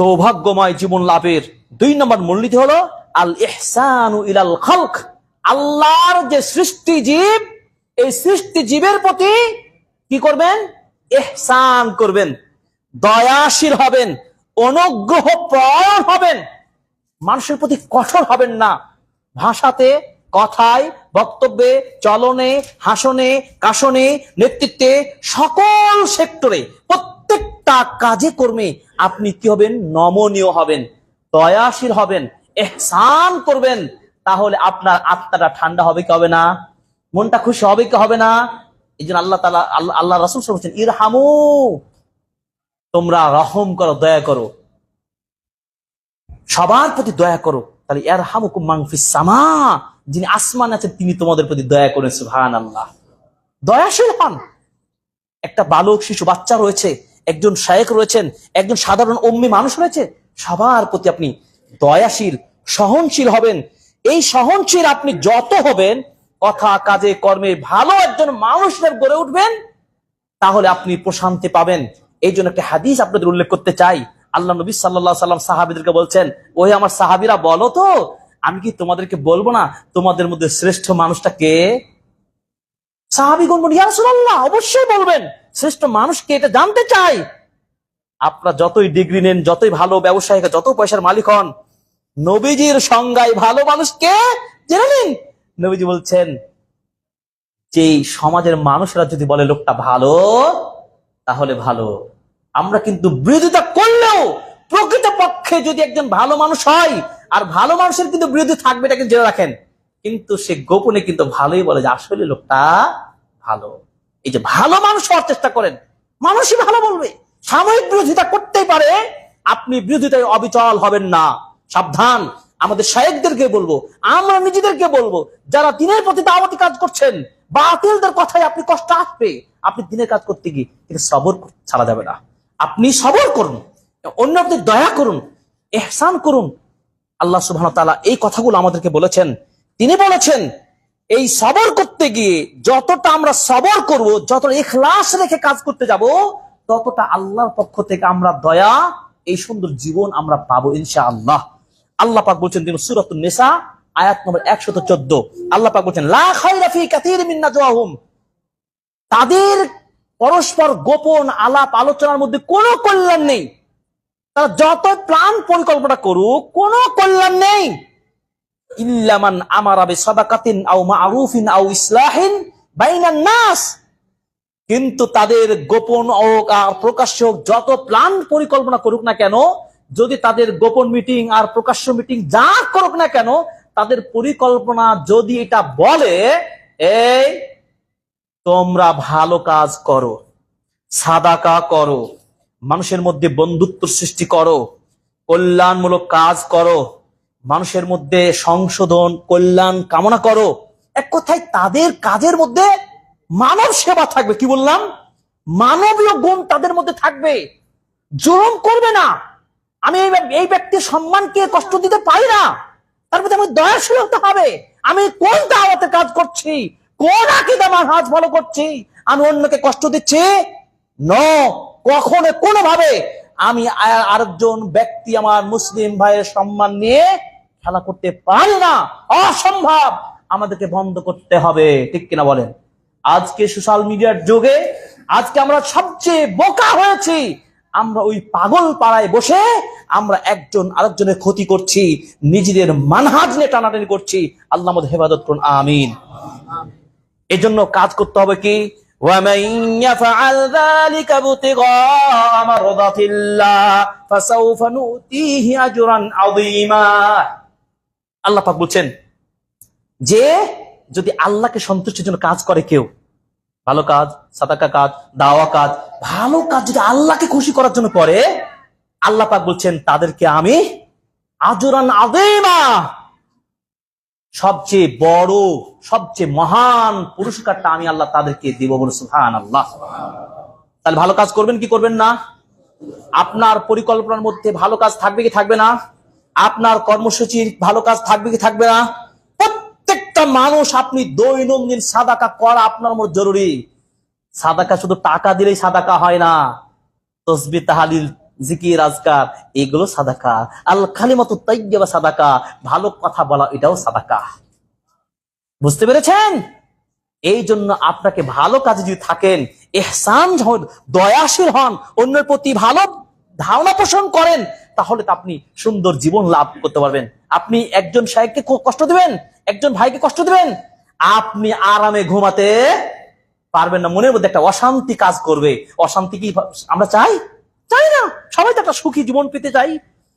সৌভাগ্যময় জীবন লাভের দুই নম্বর মূলনীতি হলো আল ইহসানু ইলাল খালক। আল্লাহর যে সৃষ্টি জীব, এই সৃষ্টি জীবের প্রতি কি করবেন? এহসান করবেন। দয়াশীল হবেন অনুগ্রহ পরায়ণ হবেন। মানুষের প্রতি কঠোর হবেন না। ভাষাতে, কথায়, বক্তব্যে, চলনে, হাসনে, কাশনে, নেতৃত্বে সকল সেক্টরে প্রত্যেকটা কাজে কর্মে আপনি কি হবেন? নমনীয় হবেন, দয়াশীল হবেন, এহসান করবেন। তাহলে আপনার আত্মাটা ঠান্ডা হবে কি হবে না? মনটা খুশি হবে কি হবে না? এই জন্য আল্লাহ তালা আল্লাহ আল্লাহ রসুল বলছেন, ইরহামু। তোমরা রহম করো, দয়া করো। সবার প্রতি দয়া করো। তাহলে এর হামুকুম মাংফিস সামা। যিনি আসমান আছেন, তিনি তোমাদের প্রতি দয়া করেন সুহান আল্লাহ দয়াশীল হন। একটা বালক, শিশু, বাচ্চা রয়েছে। একজন শায়েক রয়েছেন, একজন সাধারণ অম্মি মানুষ রয়েছে, সবার প্রতি আপনি দয়াশীল, সহনশীল হবেন। এই সহনশীল আপনি যত হবেন, কথা, কাজে, কর্মে ভালো একজন মানুষের গড়ে উঠবেন, তাহলে আপনি প্রশান্তি পাবেন। এই জন্য একটা হাদিস আপনাদের উল্লেখ করতে চাই। আল্লাহ নবী সাল্লাহ সাল্লাম সাহাবিদেরকে বলছেন ওই আমার সাহাবিরা, বলো তো, আমি কি তোমাদেরকে বলব না, তোমাদের মধ্যে শ্রেষ্ঠ মানুষটা কে? সাহাবিগণ বলি অবশ্যই বলবেন। শ্রেষ্ঠ মানুষকে এটা জানতে চাই। আপনারা যতই ডিগ্রি নেন, যতই ভালো ব্যবসায়িক যত পয়সার মালিক হন, নবীজির সংজ্ঞায় ভালো মানুষকে জেনে নিন। নবীজি বলছেন যে সমাজের মানুষরা যদি বলে লোকটা ভালো, তাহলে ভালো। আমরা কিন্তু বিরোধিতা করলেও প্রকৃত পক্ষে যদি একজন ভালো মানুষ হয়, আর ভালো মানুষের কিন্তু বিরোধী থাকবে, এটা কিন্তু জেনে রাখেন। কিন্তু সে গোপনে কিন্তু ভালোই বলে যে আসলে লোকটা ভালো। এই যে ভালো মানুষ হওয়ার চেষ্টা করেন, মানুষই ভালো বলবে। সাময়িক বিরোধিতা করতেই পারে, আপনি বিরোধিতায় অবিচল হবেন না। সাবধান, আমাদের শায়েকদেরকে বলব, আমরা নিজেদেরকে বলব, যারা দিনের প্রতি দাওয়াতি কাজ করছেন, বাতিলদের কথায় আপনি কষ্ট আসবে। আপনি দিনের কাজ করতে গিয়ে সবর ছাড়া যাবে না। আপনি সবর করুন, অন্য আপনি দয়া করুন, এহসান করুন। আল্লাহ তাআলা এই কথাগুলো আমাদেরকে বলেছেন। তিনি বলেছেন এই সবর করতে গিয়ে যতটা আমরা সবর করব, যতটা ইখলাস রেখে কাজ করতে যাব, ততটা আল্লাহর পক্ষ থেকে আমরা দয়া, এই সুন্দর জীবন আমরা পাবো ইনশাআল্লাহ। আল্লাহ আল্লাহ পাক বলছেন তিনি সূরাতুন নিসা, আয়াত নম্বর 114 আল্লাহ পাক বলছেন, লা খায়রা ফি কাসীরিন নাজওয়াহুম। তাদের পরস্পর গোপন আলাপ আলোচনার মধ্যে কোনো কল্যাণ নেই। তারা যত প্রাণ পরিকল্পনা করুক, কোনো কল্যাণ নেই। ইল্লামান আমারা বিসাদাকাতিন আও মারুফিন আও ইসলাহিন বাইনান নাস। কিন্তু তাদের গোপন আর প্রকাশ্য যত প্ল্যান পরিকল্পনা করুক না কেন, যদি তাদের গোপন মিটিং আর প্রকাশ্য মিটিং যা করুক না কেন, তাদের পরিকল্পনা যদি এটা বলে, এই, তোমরা ভালো কাজ করো, সাদাকা করো, মানুষের মধ্যে বন্ধুত্ব সৃষ্টি করো, কল্যাণমূলক কাজ করো মানুষের মধ্যে সংশোধন, কল্যাণ কামনা করো। এক কথায় তাদের কাজের মধ্যে মানব সেবা থাকবে, কি বললাম? মানবীয় গুণ তাদের মধ্যে থাকবে। জুলুম করবে না। আমি এই ব্যক- ব্যক্তির সম্মানকে কষ্ট দিতে পারি না। তার প্রতি আমার দয়াশীল হতে হবে। আমি কোন দাওয়াতে কাজ করছি? কোন আকিদা আমার হাত ভালো করছি? আমি অন্যকে কষ্ট দিচ্ছি? ন, কখনো কোনোভাবে আমি আরেকজন ব্যক্তি, আমার মুসলিম ভাইয়ের সম্মান নিয়ে খেলা করতে পারে না, অসম্ভব। আমাদেরকে বন্ধ করতে হবে, ঠিক কিনা বলেন? আজকে সোশ্যাল মিডিয়ার যুগে, আজকে আমরা সবচেয়ে বোকা হয়েছি। আমরা ওই পাগল পাড়ায় বসে আমরা একজন আরেকজনের ক্ষতি করছি, নিজেদের মানহাজ নিয়ে টানাটানি করছি। আল্লাহ মধ্যে হেফাজত করুন, আমিন। এজন্য কাজ করতে হবে কি? আমার আল্লাহ পাক বলছেন, যে যদি আল্লাহকে সন্তুষ্টির জন্য কাজ করে কেউ, ভালো কাজ, সাদাকা কাজ, দাওয়া কাজ, ভালো কাজ যদি আল্লাহকে খুশি করার জন্য করে, আল্লাহ পাক বলছেন, তাদেরকে আমি আজরান আদেমা সবচেয়ে বড়, সবচেয়ে মহান পুরস্কারটা আমি আল্লাহ তাদেরকে দিব বলে সুহান আল্লাহ তাহলে ভালো কাজ করবেন কি করবেন না? আপনার পরিকল্পনার মধ্যে ভালো কাজ থাকবে কি থাকবে না? আপনার কর্মসূচির ভালো কাজ থাকবে কি থাকবে না? প্রত্যেকটা মানুষ আপনি দৈনন্দিন সাদাকা করা আপনার মধ্যে জরুরি। সাদাকা শুধু টাকা দিলেই সাদাকা হয় না। তসবি, তাহালিল, জিকির, আজকার, এগুলো সাদাকা। আল কালিমাতু তাইয়্যিবা সাদাকা। ভালো কথা বলা, এটাও সাদাকা। বুঝতে পেরেছেন? এই জন্য আপনাকে ভালো কাজে যদি থাকেন, এহসান হন দয়াশীল হন, অন্যের প্রতি ভালো ধারণা পোষণ করেন, তাহলে তো আপনি সুন্দর জীবন লাভ করতে পারবেন। আপনি একজন সাহেবকে কষ্ট দিবেন, একজন ভাইকে কষ্ট দিবেন, আপনি আরামে ঘুমাতে পারবেন না। মনের মধ্যে একটা অশান্তি কাজ করবে। অশান্তি কি আমরা চাই? চাই না। সবাই তো একটা সুখী জীবন পেতে চাই।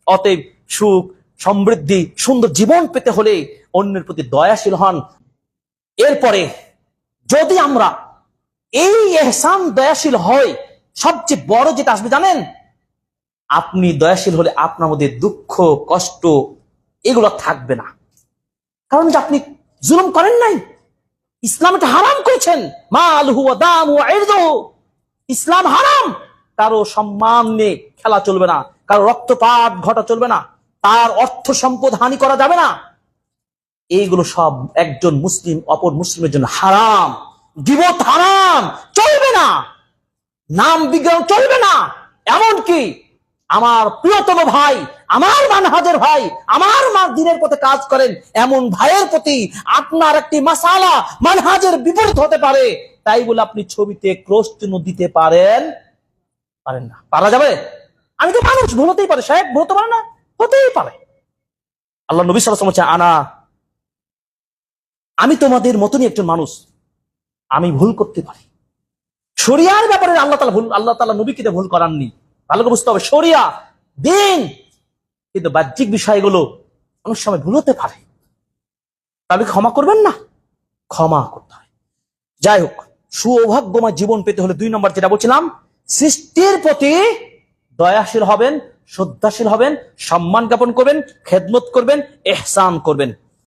অতএব সুখ, সমৃদ্ধি, সুন্দর জীবন পেতে হলে অন্যের প্রতি দয়াশীল হন। এরপরে যদি আমরা এই এহসান দয়াশীল হয় সবচেয়ে বড় যেটা আসবে জানেন? আপনি দয়াশীল হলে আপনার মধ্যে দুঃখ, কষ্ট, এগুলো থাকবে না। কারণ যে আপনি জুলুম করেন নাই, ইসলাম এটা হারাম করেছেন। মাল হুয়া, দাম হুয়া। ইসলাম হারাম। কারও সম্মান নিয়ে খেলা চলবে না, কারও রক্তপাত ঘটা চলবে না, তার অর্থ সম্পদ হানি করা যাবে না। এইগুলো সব একজন মুসলিম, অপর মুসলিমের জন্য হারাম। হারাম। চলবে না। নাম বিজ্ঞান চলবে না। এমনকি আমার প্রিয়তম ভাই আমার মানহাজের ভাই আমার মা দিনের পথে কাজ করেন এমন ভাইয়ের প্রতি আপনার একটি মাসালা মানহাজের বিপরীত হতে পারে। তাই বলে আপনি ছবিতে ক্রোশ চিহ্ন দিতে পারেন। পারেন না। পারা যাবে? আমি তো মানুষ ভুল হতেই পারে। সাহেব ভুল হতে পারে না? হতেই পারে। আল্লাহ নবী ওয়াসাল্লাম বলছে, আনা। আমি তোমাদের মতনই একজন মানুষ। আমি ভুল করতে পারি। শরিয়ার ব্যাপারে আল্লাহ তালা ভুল আল্লাহ তালা নবীকে ভুল করাননি। ভালো করে বুঝতে হবে। সরিয়া দিন। কিন্তু বাহ্যিক বিষয়গুলো অনেক সময় ভুল হতে পারে। তাহলে ক্ষমা করবেন না? ক্ষমা করতে হয় যাই হোক, সৌভাগ্যময় জীবন পেতে হলে দুই নম্বর যেটা বলছিলাম, সৃষ্টির প্রতি দয়াশীল হবেন, শ্রদ্ধাশীল হবেন, সম্মান জ্ঞাপন করবেন, খেদমত করবেন, এহসান করবেন।